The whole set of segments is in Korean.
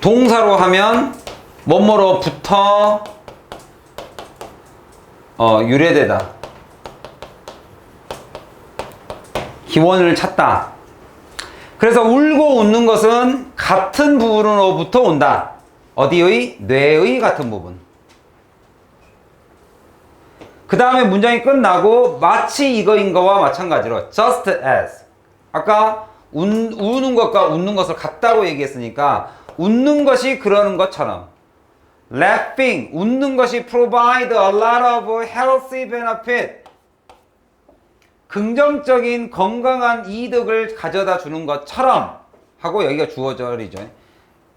동사로 하면 뭐뭐로부터 어, 유래되다. 기원을 찾다. 그래서 울고 웃는 것은 같은 부분으로부터 온다. 어디의? 뇌의 같은 부분. 그 다음에 문장이 끝나고 마치 이거인 거와 마찬가지로 just as 아까 운, 우는 것과 웃는 것을 같다고 얘기했으니까 웃는 것이 그러는 것처럼 laughing 웃는 것이 provide a lot of healthy benefit 긍정적인 건강한 이득을 가져다 주는 것처럼 하고 여기가 주어절이죠.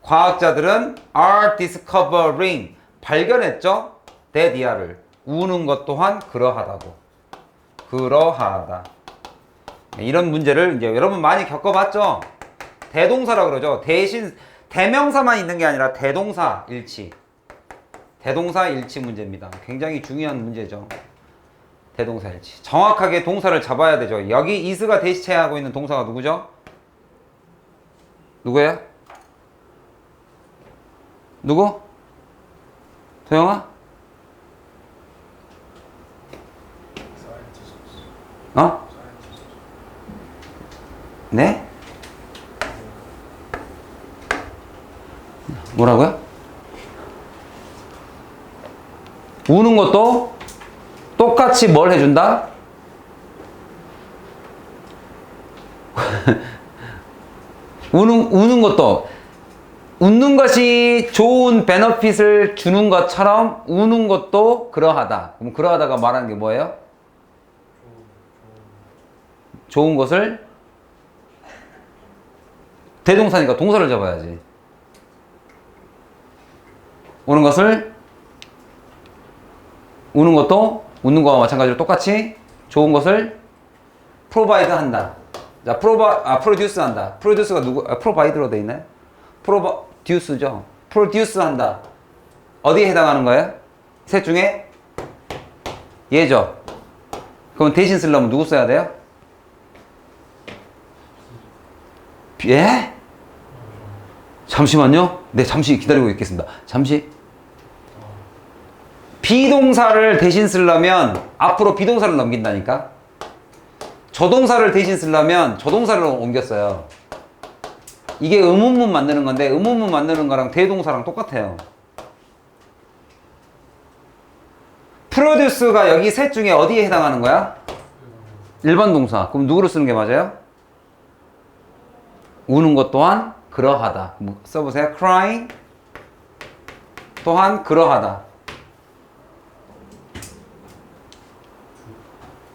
과학자들은 are discovering 발견했죠. 데디아를 우는 것 또한 그러하다고 그러하다. 이런 문제를 이제 여러분 많이 겪어봤죠. 대동사라 그러죠. 대신 대명사만 있는 게 아니라 대동사 일치. 대동사 일치 문제입니다. 굉장히 중요한 문제죠. 대동사 일치. 정확하게 동사를 잡아야 되죠. 여기 is가 대시체하고 있는 동사가 누구죠? 누구예요? 누구? 도영아? 어? 네? 뭐라고요? 우는 것도 똑같이 뭘 해준다? 우는, 우는 것도 웃는 것이 좋은 베너핏을 주는 것처럼 우는 것도 그러하다. 그럼 그러하다가 말하는 게 뭐예요? 좋은 것을 대동사니까 동사를 잡아야지. 우는 것을 우는 것도 웃는 거와 마찬가지로 똑같이 좋은 것을 프로바이드 한다. 자, 프로바 아 프로듀스 한다. 프로듀스가 누구? 아, 프로바이드로 돼 있나요? 프로듀스죠. 프로듀스 한다. 어디에 해당하는 거예요? 셋 중에 얘죠. 그럼 대신 쓰려면 누구 써야 돼요? 예? 잠시만요. 네, 잠시 기다리고 있겠습니다. 잠시. 비동사를 대신 쓰려면 앞으로 비동사를 넘긴다니까. 조동사를 대신 쓰려면 조동사를 옮겼어요. 이게 의문문 만드는 건데 의문문 만드는 거랑 대동사랑 똑같아요. 프로듀스가 여기 셋 중에 어디에 해당하는 거야? 일반 동사. 그럼 누구로 쓰는 게 맞아요? 우는 것 또한 그러하다. 뭐 써보세요. crying 또한 그러하다.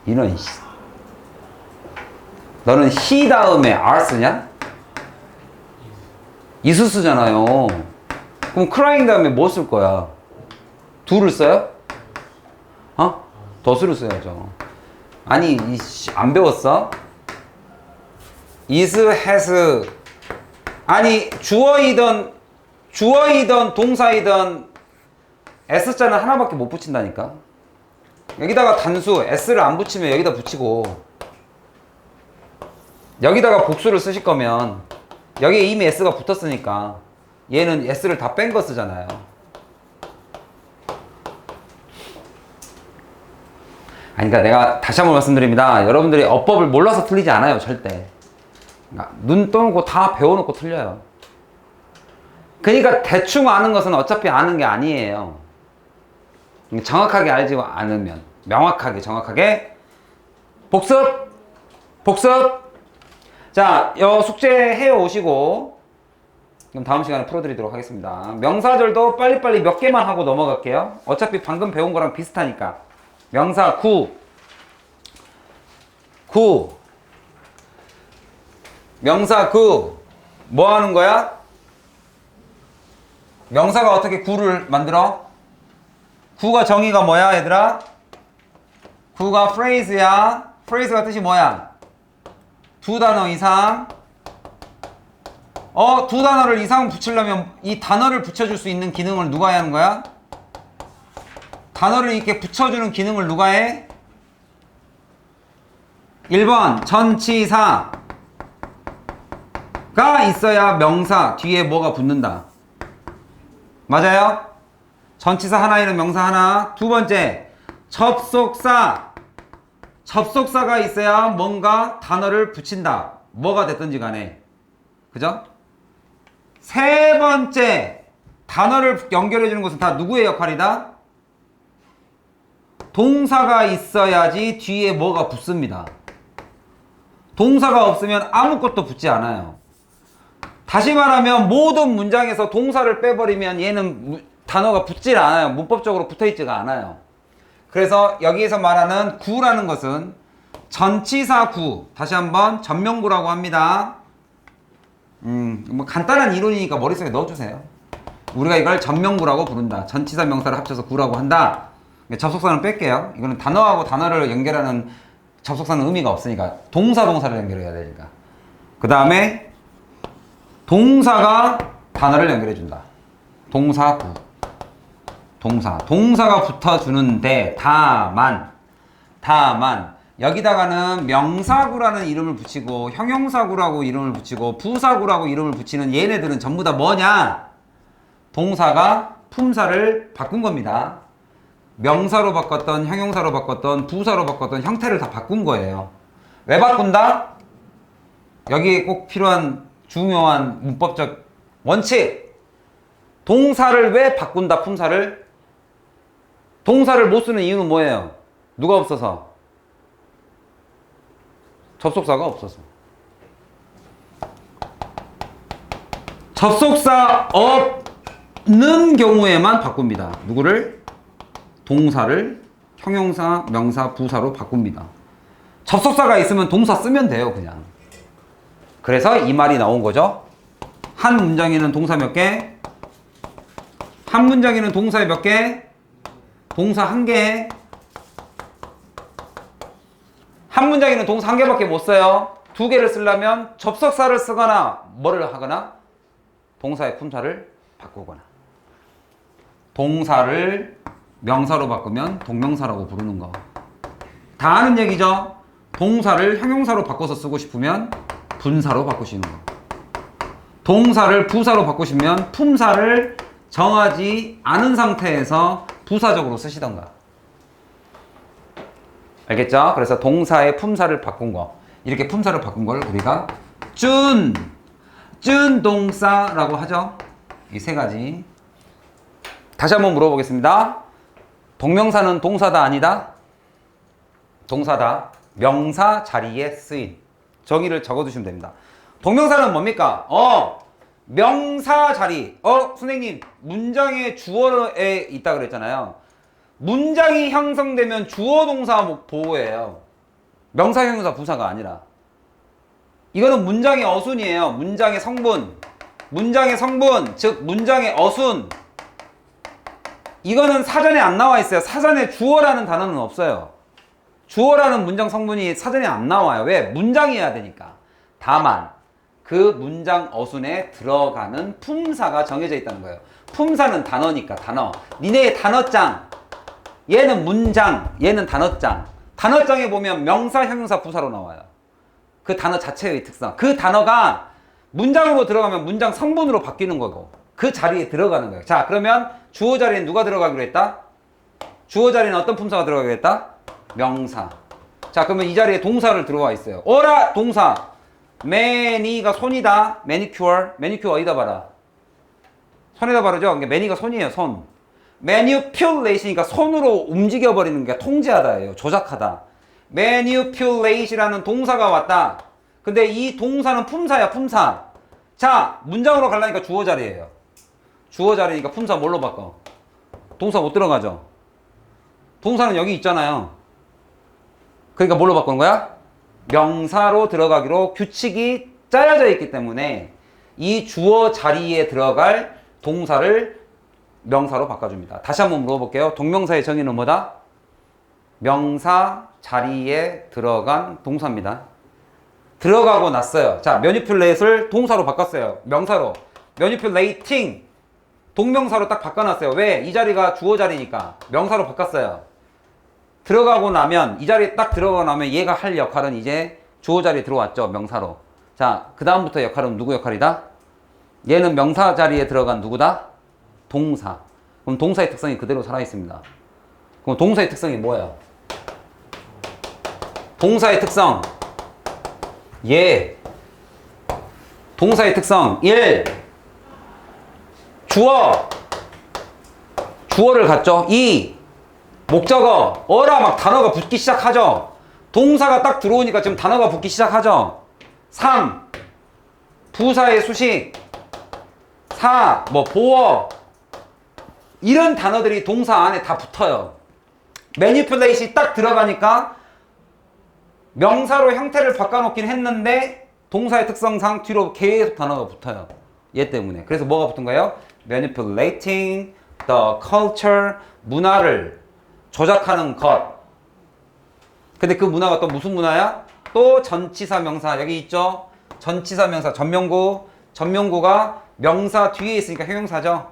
이런 씨. 너는 he 다음에 are 쓰냐? 이수 쓰잖아요. 그럼 crying 다음에 뭐 쓸 거야? do를 써요? 어? does를 써야죠. 아니, 안 배웠어? is, has 아니 주어이던 주어이던 동사이던 s자는 하나밖에 못 붙인다니까. 여기다가 단수 s를 안 붙이면 여기다 붙이고 여기다가 복수를 쓰실 거면 여기에 이미 s가 붙었으니까 얘는 s를 다 뺀 거 쓰잖아요. 아니 그러니까 내가 다시 한번 말씀드립니다. 여러분들이 어법을 몰라서 틀리지 않아요 절대 그러니까 눈 떠놓고 다 배워놓고 틀려요. 그러니까 대충 아는 것은 어차피 아는 게 아니에요. 정확하게 알지 않으면 명확하게 정확하게 복습 복습 자, 요 숙제 해 오시고 그럼 다음 시간에 풀어드리도록 하겠습니다. 명사절도 빨리빨리 몇 개만 하고 넘어갈게요. 어차피 방금 배운 거랑 비슷하니까 명사 구 구. 명사 구. 뭐 하는 거야? 명사가 어떻게 구를 만들어? 구가 정의가 뭐야, 얘들아? 구가 phrase야. phrase가 뜻이 뭐야? 두 단어 이상. 어, 두 단어를 이상 붙이려면 이 단어를 붙여줄 수 있는 기능을 누가 하는 거야? 단어를 이렇게 붙여주는 기능을 누가 해? 1번 전치사 가 있어야 명사 뒤에 뭐가 붙는다. 맞아요? 전치사 하나 있는 명사 하나. 두 번째, 접속사. 접속사가 있어야 뭔가 단어를 붙인다. 뭐가 됐든지 간에. 그죠? 세 번째, 단어를 연결해 주는 것은 다 누구의 역할이다? 동사가 있어야지 뒤에 뭐가 붙습니다. 동사가 없으면 아무것도 붙지 않아요. 다시 말하면 모든 문장에서 동사를 빼버리면 얘는 무- 단어가 붙질 않아요. 문법적으로 붙어있지가 않아요. 그래서 여기에서 말하는 구라는 것은 전치사 구, 다시 한번 전명구라고 합니다. 음, 뭐 간단한 이론이니까 머릿속에 넣어주세요. 우리가 이걸 전명구라고 부른다. 전치사 명사를 합쳐서 구라고 한다. 접속사는 뺄게요. 이거는 단어하고 단어를 연결하는 접속사는 의미가 없으니까 동사 동사를 연결해야 되니까. 그 다음에 동사가 단어를 연결해 준다. 동사 구. 동사. 동사가 붙어주는데 다만 다만 여기다가는 명사구라는 이름을 붙이고 형용사구라고 이름을 붙이고 부사구라고 이름을 붙이는 얘네들은 전부 다 뭐냐? 동사가 품사를 바꾼 겁니다. 명사로 바꿨던 형용사로 바꿨던 부사로 바꿨던 형태를 다 바꾼 거예요. 왜 바꾼다? 여기에 꼭 필요한 중요한 문법적 원칙. 동사를 왜 바꾼다 품사를? 동사를 못 쓰는 이유는 뭐예요? 누가 없어서? 접속사가 없어서. 접속사 없는 경우에만 바꿉니다. 누구를? 동사를 형용사, 명사, 부사로 바꿉니다. 접속사가 있으면 동사 쓰면 돼요, 그냥. 그래서 이 말이 나온 거죠. 한 문장에는 동사 몇 개? 한 문장에는 동사 몇 개? 동사 한 개. 한 문장에는 동사 한 개밖에 못 써요. 두 개를 쓰려면 접속사를 쓰거나 뭐를 하거나 동사의 품사를 바꾸거나 동사를 명사로 바꾸면 동명사라고 부르는 거. 다 아는 얘기죠? 동사를 형용사로 바꿔서 쓰고 싶으면 분사로 바꾸시는 거. 동사를 부사로 바꾸시면 품사를 정하지 않은 상태에서 부사적으로 쓰시던가. 알겠죠? 그래서 동사의 품사를 바꾼 거. 이렇게 품사를 바꾼 걸 우리가 준, 준 동사라고 하죠. 이 세 가지. 다시 한번 물어보겠습니다. 동명사는 동사다 아니다? 동사다. 명사 자리에 쓰인. 정의를 적어두시면 됩니다. 동명사는 뭡니까? 어, 명사 자리. 어, 선생님, 문장의 주어에 있다 그랬잖아요. 문장이 형성되면 주어 동사 보호예요. 명사 형용사 부사가 아니라. 이거는 문장의 어순이에요. 문장의 성분. 문장의 성분, 즉 문장의 어순. 이거는 사전에 안 나와 있어요. 사전에 주어라는 단어는 없어요. 주어라는 문장 성분이 사전에 안 나와요. 왜? 문장이어야 되니까. 다만 그 문장 어순에 들어가는 품사가 정해져 있다는 거예요. 품사는 단어니까 단어. 니네의 단어장. 얘는 문장, 얘는 단어장. 단어장에 보면 명사, 형용사, 부사로 나와요. 그 단어 자체의 특성. 그 단어가 문장으로 들어가면 문장 성분으로 바뀌는 거고 그 자리에 들어가는 거예요. 자, 그러면 주어 자리에 누가 들어가기로 했다? 주어 자리는 어떤 품사가 들어가기로 했다? 명사. 자, 그러면 이 자리에 동사를 들어와 있어요. 어라 동사. 매니가 손이다. 매니큐어. 매니큐어 어디다 봐라. 손에다 바르죠? 그러니까 매니가 손이에요, 손. 매니플레이시니까 손으로 움직여 버리는 게 통제하다예요. 조작하다. 매니플레이시라는 동사가 왔다. 근데 이 동사는 품사야, 품사. 자, 문장으로 가려니까 주어 자리예요. 주어 자리니까 품사 뭘로 바꿔? 동사 못 들어가죠. 동사는 여기 있잖아요. 그러니까 뭘로 바꾸는 거야? 명사로 들어가기로 규칙이 짜여져 있기 때문에 이 주어 자리에 들어갈 동사를 명사로 바꿔줍니다. 다시 한번 물어볼게요. 동명사의 정의는 뭐다? 명사 자리에 들어간 동사입니다. 들어가고 났어요. 자, manipulate을 동사로 바꿨어요. 명사로. manipulating 동명사로 딱 바꿔놨어요. 왜? 이 자리가 주어 자리니까 명사로 바꿨어요. 들어가고 나면 이 자리에 딱 들어가고 나면 얘가 할 역할은 이제 주어 자리에 들어왔죠. 명사로. 자, 그 다음부터 역할은 누구 역할이다? 얘는 명사 자리에 들어간 누구다? 동사. 그럼 동사의 특성이 그대로 살아 있습니다. 그럼 동사의 특성이 뭐예요? 동사의 특성. 예. 동사의 특성. 1. 주어. 주어를 갖죠. 2. 목적어. 어라 막 단어가 붙기 시작하죠. 동사가 딱 들어오니까 지금 단어가 붙기 시작하죠. 3. 부사의 수식. 4. 뭐 보어. 이런 단어들이 동사 안에 다 붙어요. 매니플레이시 딱 들어가니까 명사로 형태를 바꿔놓긴 했는데 동사의 특성상 뒤로 계속 단어가 붙어요. 얘 때문에. 그래서 뭐가 붙은 거예요? manipulating the culture 문화를 조작하는 것. 근데 그 문화가 또 무슨 문화야? 또 전치사 명사 여기 있죠? 전치사 명사 전명구 전명구가 명사 뒤에 있으니까 형용사죠.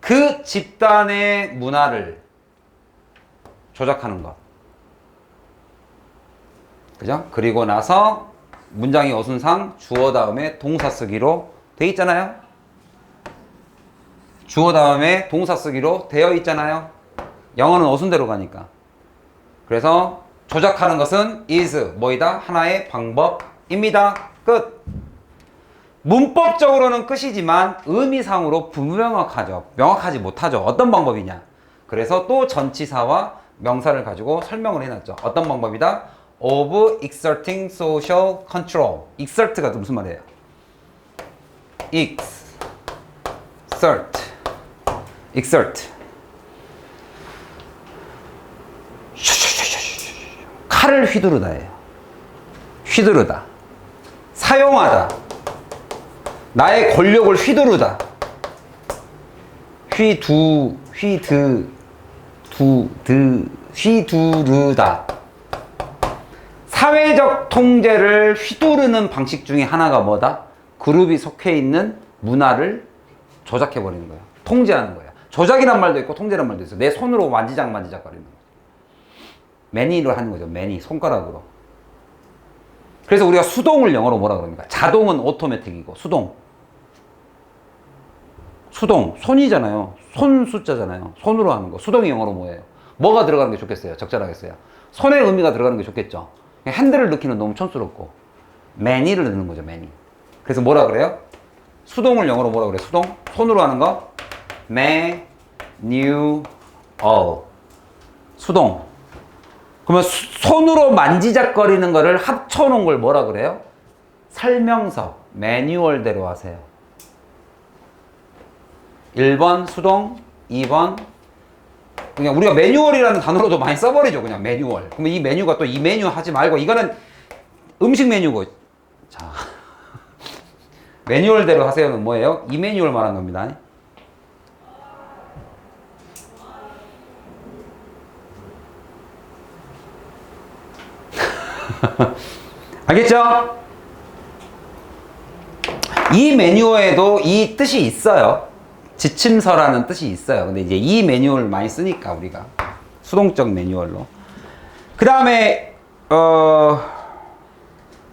그 집단의 문화를 조작하는 것. 그죠? 그리고 나서 문장의 어순상 주어 다음에 동사 쓰기로 돼 있잖아요. 주어 다음에 동사 쓰기로 되어 있잖아요. 영어는 어순대로 가니까. 그래서 조작하는 것은 is 뭐이다? 하나의 방법입니다. 끝. 문법적으로는 끝이지만 의미상으로 불명확하죠. 명확하지 못하죠. 어떤 방법이냐? 그래서 또 전치사와 명사를 가지고 설명을 해놨죠. 어떤 방법이다? of exerting social control. exert가 또 무슨 말이에요? exert. exert. 칼을 휘두르다예요. 휘두르다. 사용하다. 나의 권력을 휘두르다. 휘두, 휘드, 두, 드, 휘두르다. 사회적 통제를 휘두르는 방식 중에 하나가 뭐다? 그룹이 속해 있는 문화를 조작해 버리는 거야. 통제하는 거야. 조작이란 말도 있고 통제란 말도 있어. 내 손으로 만지작 만지작 거리는. 매니로 하는 거죠. 매니 손가락으로. 그래서 우리가 수동을 영어로 뭐라 그럽니까? 자동은 오토매틱이고 수동. 수동 손이잖아요. 손 숫자잖아요. 손으로 하는 거. 수동이 영어로 뭐예요? 뭐가 들어가는 게 좋겠어요? 적절하겠어요? 손의 의미가 들어가는 게 좋겠죠. 핸들을 넣기는 너무 촌스럽고 매니를 넣는 거죠. 매니. 그래서 뭐라 그래요? 수동을 영어로 뭐라 그래? 수동? 손으로 하는 거? manual. 수동. 그러면 수- 손으로 만지작거리는 거를 합쳐놓은 걸 뭐라 그래요? 설명서, 매뉴얼대로 하세요. 1번 수동, 2번 그냥 우리가 매뉴얼이라는 단어로도 많이 써버리죠. 그냥 매뉴얼. 그러면 이 메뉴가 또 이 메뉴 하지 말고 이거는 음식 메뉴고 자 매뉴얼대로 하세요는 뭐예요? 이 매뉴얼 말한 겁니다. 알겠죠? 이 매뉴얼에도 이 뜻이 있어요. 지침서라는 뜻이 있어요. 근데 이제 이 매뉴얼을 많이 쓰니까 우리가 수동적 매뉴얼로. 그 다음에 어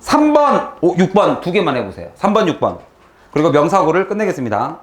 3번, 5, 6번 두 개만 해보세요. 3번, 6번. 그리고 명사구를 끝내겠습니다.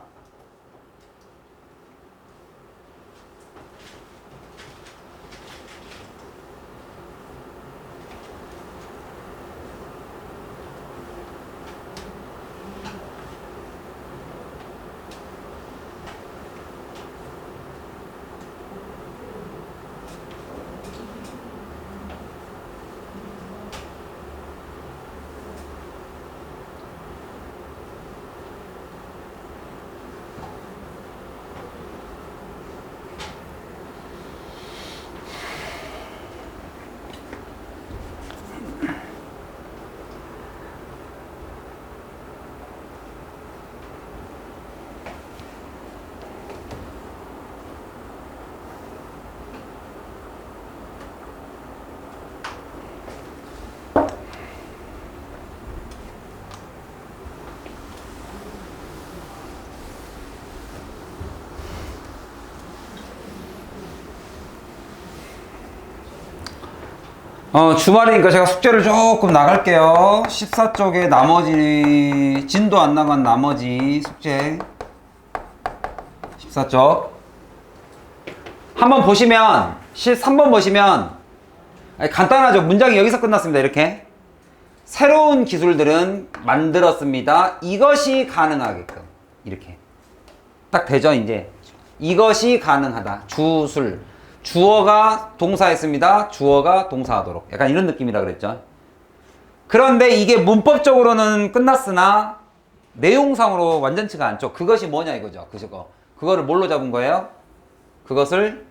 어, 주말이니까 제가 숙제를 조금 나갈게요. 14쪽에 나머지, 진도 안 나간 나머지 숙제. 14쪽. 한번 보시면 13번 보시면 간단하죠. 문장이 여기서 끝났습니다. 이렇게. 새로운 기술들은 만들었습니다. 이것이 가능하게끔. 이렇게. 딱 되죠, 이제. 이것이 가능하다. 주술. 주어가 동사했습니다. 주어가 동사하도록. 약간 이런 느낌이라 그랬죠. 그런데 이게 문법적으로는 끝났으나 내용상으로 완전치가 않죠. 그것이 뭐냐 이거죠. 그거. 그거를 뭘로 잡은 거예요? 그것을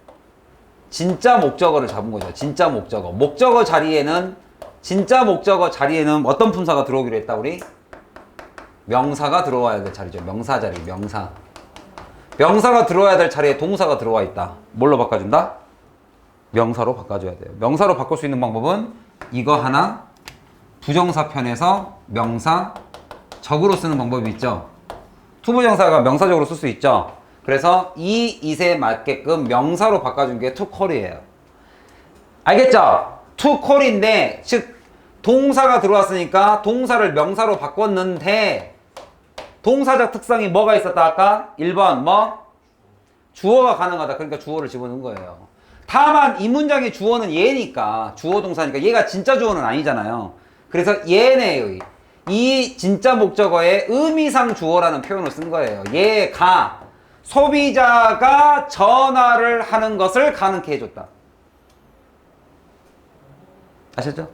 진짜 목적어를 잡은 거죠. 진짜 목적어. 목적어 자리에는 진짜 목적어 자리에는 어떤 품사가 들어오기로 했다 우리? 명사가 들어와야 될 자리죠. 명사 자리, 명사. 명사가 들어와야 될 자리에 동사가 들어와 있다. 뭘로 바꿔준다? 명사로 바꿔줘야 돼요. 명사로 바꿀 수 있는 방법은 이거 하나, 부정사 편에서 명사, 적으로 쓰는 방법이 있죠. 투부정사가 명사적으로 쓸 수 있죠. 그래서 이 이세 맞게끔 명사로 바꿔준 게 투콜이에요. 알겠죠? 투콜인데 즉 동사가 들어왔으니까 동사를 명사로 바꿨는데 동사적 특성이 뭐가 있었다 아까? 1번 뭐? 주어가 가능하다. 그러니까 주어를 집어넣은 거예요. 다만 이 문장의 주어는 얘니까 주어 동사니까 얘가 진짜 주어는 아니잖아요. 그래서 얘네의 이 진짜 목적어의 의미상 주어라는 표현을 쓴 거예요. 얘가 소비자가 전화를 하는 것을 가능케 해줬다. 아셨죠?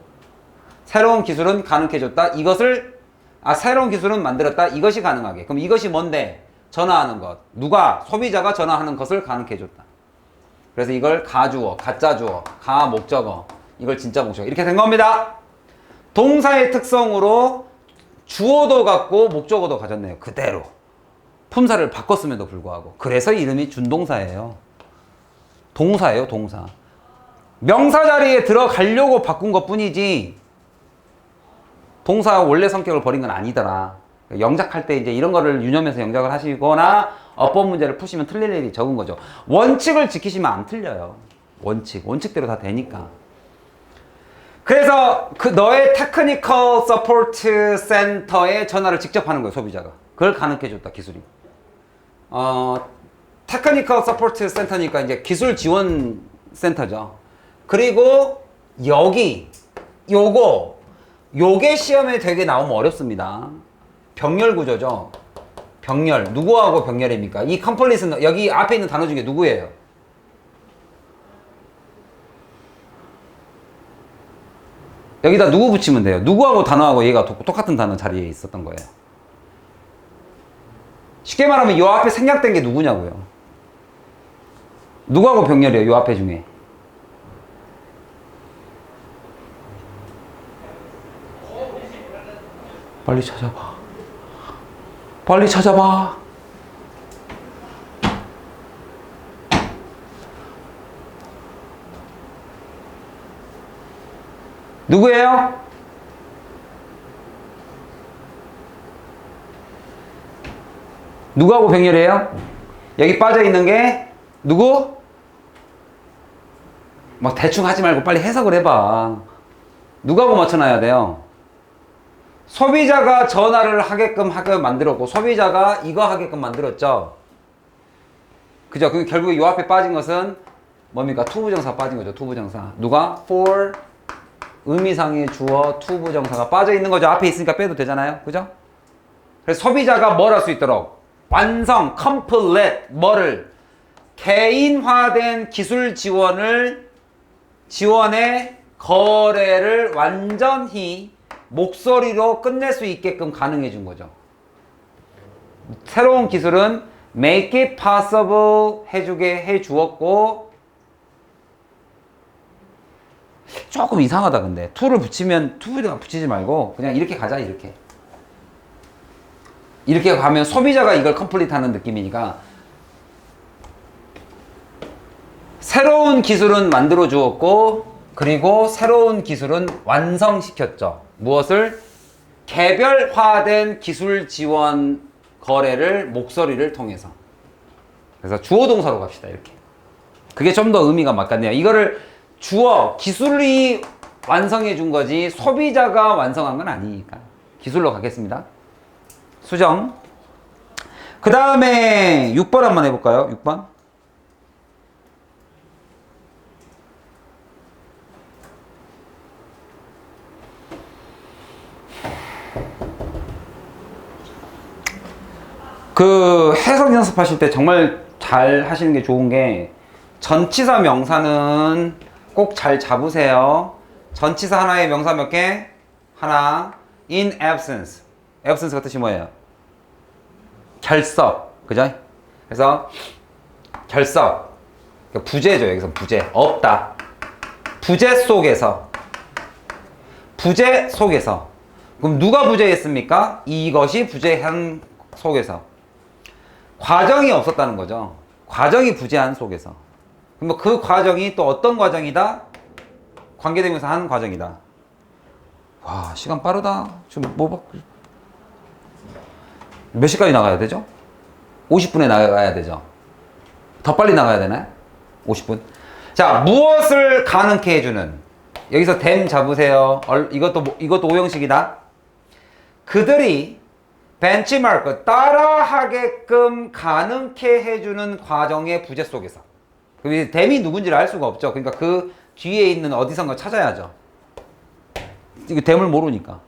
새로운 기술은 가능케 해줬다. 이것을 아 새로운 기술은 만들었다. 이것이 가능하게. 그럼 이것이 뭔데? 전화하는 것. 누가 소비자가 전화하는 것을 가능케 해줬다. 그래서 이걸 가주어, 가짜 주어, 가 목적어. 이걸 진짜 목적어. 이렇게 된 겁니다. 동사의 특성으로 주어도 갖고 목적어도 가졌네요. 그대로. 품사를 바꿨음에도 불구하고. 그래서 이름이 준동사예요. 동사예요, 동사. 명사 자리에 들어가려고 바꾼 것 뿐이지, 동사 원래 성격을 버린 건 아니더라. 영작할 때 이제 이런 거를 유념해서 영작을 하시거나 어법 문제를 푸시면 틀릴 일이 적은 거죠. 원칙을 지키시면 안 틀려요. 원칙. 원칙대로 다 되니까. 그래서 그 너의 테크니컬 서포트 센터에 전화를 직접 하는 거예요, 소비자가. 그걸 가능해 줬다, 기술이. 어, 테크니컬 서포트 센터니까 이제 기술 지원 센터죠. 그리고 여기 요거 요게 시험에 되게 나오면 어렵습니다. 병렬 구조죠. 병렬. 누구하고 병렬입니까? 이 컴플릿은 여기 앞에 있는 단어 중에 누구예요? 여기다 누구 붙이면 돼요? 누구하고 단어하고 얘가 도- 똑같은 단어 자리에 있었던 거예요. 쉽게 말하면 요 앞에 생략된 게 누구냐고요. 누구하고 병렬이에요? 요 앞에 중에. 빨리 찾아봐. 빨리 찾아봐. 누구예요? 누구하고 병렬이에요? 여기 빠져 있는 게 누구? 막 대충 하지 말고 빨리 해석을 해봐. 누구하고 맞춰놔야 돼요? 소비자가 전화를 하게끔 하게 만들었고 소비자가 이거 하게끔 만들었죠. 그죠? 그 결국 이 앞에 빠진 것은 뭡니까? 투부정사 빠진 거죠. 투부정사. 누가? for 의미상의 주어 투부정사가 빠져 있는 거죠. 앞에 있으니까 빼도 되잖아요. 그죠? 그래서 소비자가 뭘 할 수 있도록 완성, complete 뭐를 개인화된 기술 지원을 지원의 거래를 완전히 목소리로 끝낼 수 있게끔 가능해 준 거죠. 새로운 기술은 make it possible 해주게 해 주었고 조금 이상하다 근데 to를 붙이면 to에다가 붙이지 말고 그냥 이렇게 가자 이렇게 이렇게 가면 소비자가 이걸 컴플릿 하는 느낌이니까 새로운 기술은 만들어 주었고 그리고 새로운 기술은 완성시켰죠. 무엇을? 개별화된 기술 지원 거래를 목소리를 통해서. 그래서 주어 동사로 갑시다. 이렇게. 그게 좀 더 의미가 맞겠네요. 이거를 주어 기술이 완성해 준 거지 소비자가 완성한 건 아니니까. 기술로 가겠습니다. 수정. 그 다음에 6번 한번 해볼까요? 6번. 그 해석 연습하실 때 정말 잘 하시는 게 좋은 게 전치사 명사는 꼭 잘 잡으세요. 전치사 하나의 명사 몇 개? 하나. in absence. absence가 뜻이 뭐예요? 결석. 그죠? 그래서 결석. 그러니까 부재죠. 여기서 부재. 없다. 부재 속에서. 부재 속에서. 그럼 누가 부재했습니까? 이것이 부재한 속에서. 과정이 없었다는 거죠. 과정이 부재한 속에서. 그럼 그 과정이 또 어떤 과정이다? 관계되면서 하는 과정이다. 와, 시간 빠르다. 지금 뭐, 봐- 몇 시까지 나가야 되죠? 50분에 나가야 되죠? 더 빨리 나가야 되나요? 50분? 자, 무엇을 가능케 해주는? 여기서 댐 잡으세요. 얼- 이것도, 뭐- 이것도 오형식이다. 그들이 벤치마크 따라하게끔 가능케 해주는 과정의 부재 속에서. 그럼 이 댐이 누군지를 알 수가 없죠. 그러니까 그 뒤에 있는 어디선가 찾아야죠. 이거 댐을 모르니까.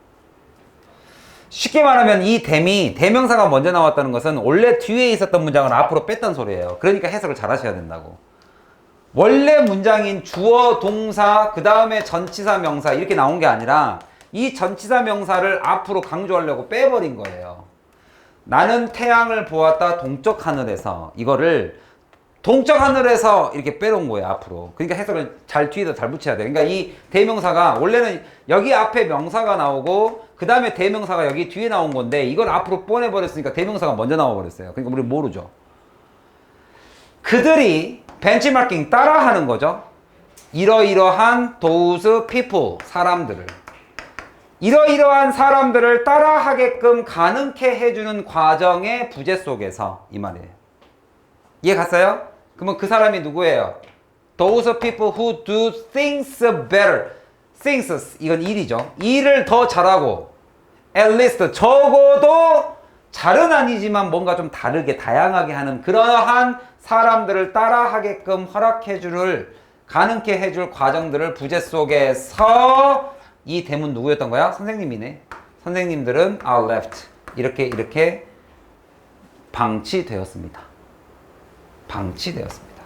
쉽게 말하면 이 댐이 대명사가 먼저 나왔다는 것은 원래 뒤에 있었던 문장을 앞으로 뺐단 소리예요. 그러니까 해석을 잘 하셔야 된다고. 원래 문장인 주어, 동사, 그 다음에 전치사, 명사 이렇게 나온 게 아니라 이 전치사 명사를 앞으로 강조하려고 빼버린 거예요. 나는 태양을 보았다 동쪽 하늘에서 이거를 동쪽 하늘에서 이렇게 빼놓은 거예요 앞으로. 그러니까 해석을 잘 뒤에다 잘 붙여야 돼. 그러니까 이 대명사가 원래는 여기 앞에 명사가 나오고 그 다음에 대명사가 여기 뒤에 나온 건데 이걸 앞으로 보내버렸으니까 대명사가 먼저 나와버렸어요. 그러니까 우리 모르죠. 그들이 벤치마킹 따라하는 거죠. 이러이러한 those people 사람들을 이러이러한 사람들을 따라하게끔 가능케 해주는 과정의 부재 속에서 이 말이에요. 이해 갔어요? 그러면 그 사람이 누구예요? Those people who do things better. things 이건 일이죠. 일을 더 잘하고 at least 적어도 잘은 아니지만 뭔가 좀 다르게 다양하게 하는 그러한 사람들을 따라하게끔 허락해줄 가능케 해줄 과정들을 부재 속에서 이 대문 누구였던 거야? 선생님이네. 선생님들은 are left 이렇게 이렇게 방치되었습니다. 방치되었습니다.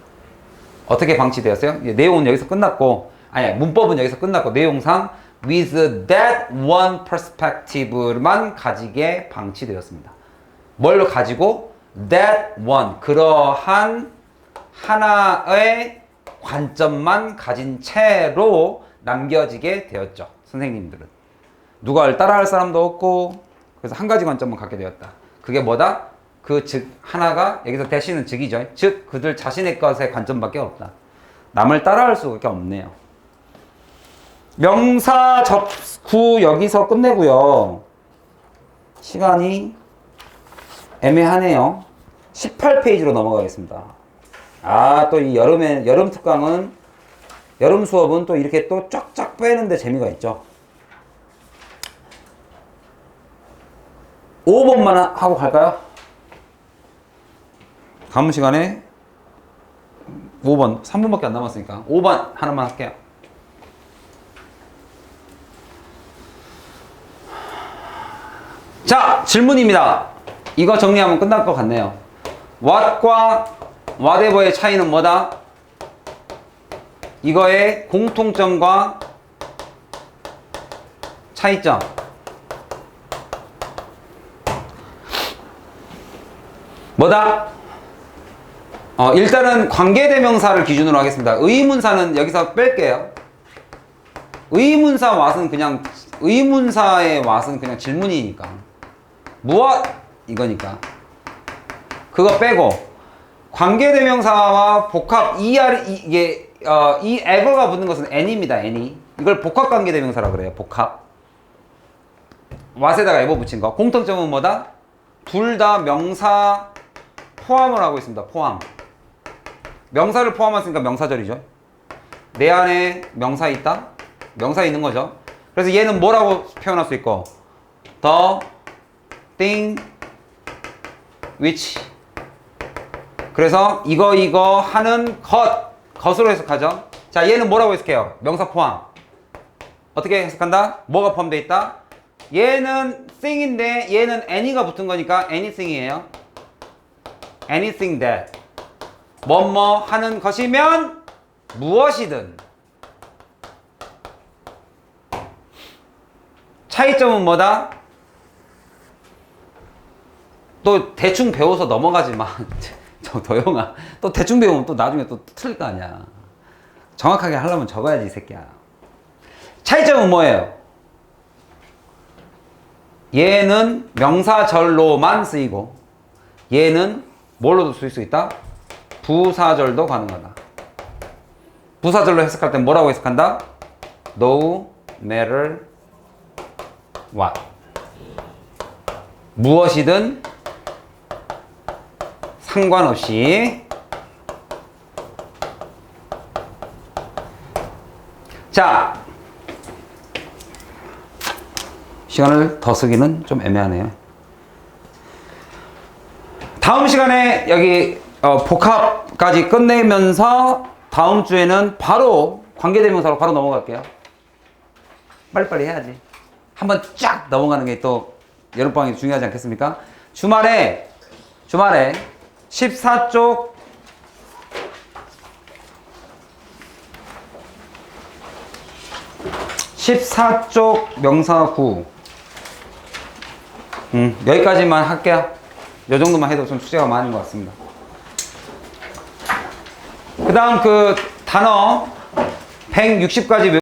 어떻게 방치되었어요? 예, 내용은 여기서 끝났고 아니 문법은 여기서 끝났고 내용상 with that one perspective만 가지게 방치되었습니다. 뭘로 가지고 that one 그러한 하나의 관점만 가진 채로 남겨지게 되었죠. 선생님들은 누가를 따라할 사람도 없고 그래서 한 가지 관점만 갖게 되었다. 그게 뭐다? 그 즉 하나가 여기서 대신은 즉이죠. 즉 그들 자신의 것의 관점밖에 없다. 남을 따라할 수밖에 없네요. 명사 접구 여기서 끝내고요. 시간이 애매하네요. 18페이지로 넘어가겠습니다. 아, 또 이 여름에, 여름 특강은, 여름 수업은 또 이렇게 또 쫙쫙 빼는데 재미가 있죠. 5번만 하고 갈까요? 다음 시간에 5번, 3분밖에 안 남았으니까 5번 하나만 할게요. 자, 질문입니다. 이거 정리하면 끝날 것 같네요. what과 whatever의 차이는 뭐다? 이거의 공통점과 차이점. 뭐다? 어, 일단은 관계대명사를 기준으로 하겠습니다. 의문사는 여기서 뺄게요. 의문사 왓은 그냥 의문사의 왓은 그냥 질문이니까 무엇 이거니까 그거 빼고 관계대명사와 복합 ER 이- 이게 어, 이 ever가 붙는 것은 any입니다. any 이걸 복합 관계 대명사라 그래요. 복합 왓에다가 ever 붙인 거 공통점은 뭐다? 둘 다 명사 포함을 하고 있습니다. 포함 명사를 포함했으니까 명사절이죠. 내 안에 명사 있다? 명사 있는 거죠. 그래서 얘는 뭐라고 표현할 수 있고? the thing which. 그래서 이거 이거 하는 것 것으로 해석하죠. 자, 얘는 뭐라고 해석해요? 명사 포함. 어떻게 해석한다? 뭐가 포함되어 있다? 얘는 thing인데 얘는 any가 붙은 거니까 anything이에요. anything that. 뭐뭐 하는 것이면 무엇이든. 차이점은 뭐다? 또 대충 배워서 넘어가지 마. 저 도영아. 또 대충 배우면 또 나중에 또 틀릴 거 아니야. 정확하게 하려면 적어야지, 이 새끼야. 차이점은 뭐예요? 얘는 명사절로만 쓰이고 얘는 뭘로도 쓸 수 있다? 부사절도 가능하다. 부사절로 해석할 땐 뭐라고 해석한다? No matter what. 무엇이든 상관없이 자 시간을 더 쓰기는 좀 애매하네요. 다음 시간에 여기 어, 복합까지 끝내면서 다음 주에는 바로 관계대명사로 바로 넘어갈게요. 빨리빨리 해야지. 한번 쫙 넘어가는 게 또 여름방학이 중요하지 않겠습니까? 주말에 주말에 14쪽. (14쪽) 명사구. 음, 여기까지만 할게요. 요 정도만 해도 좀 숙제가 많은 것 같습니다. 그 다음 그 단어 160까지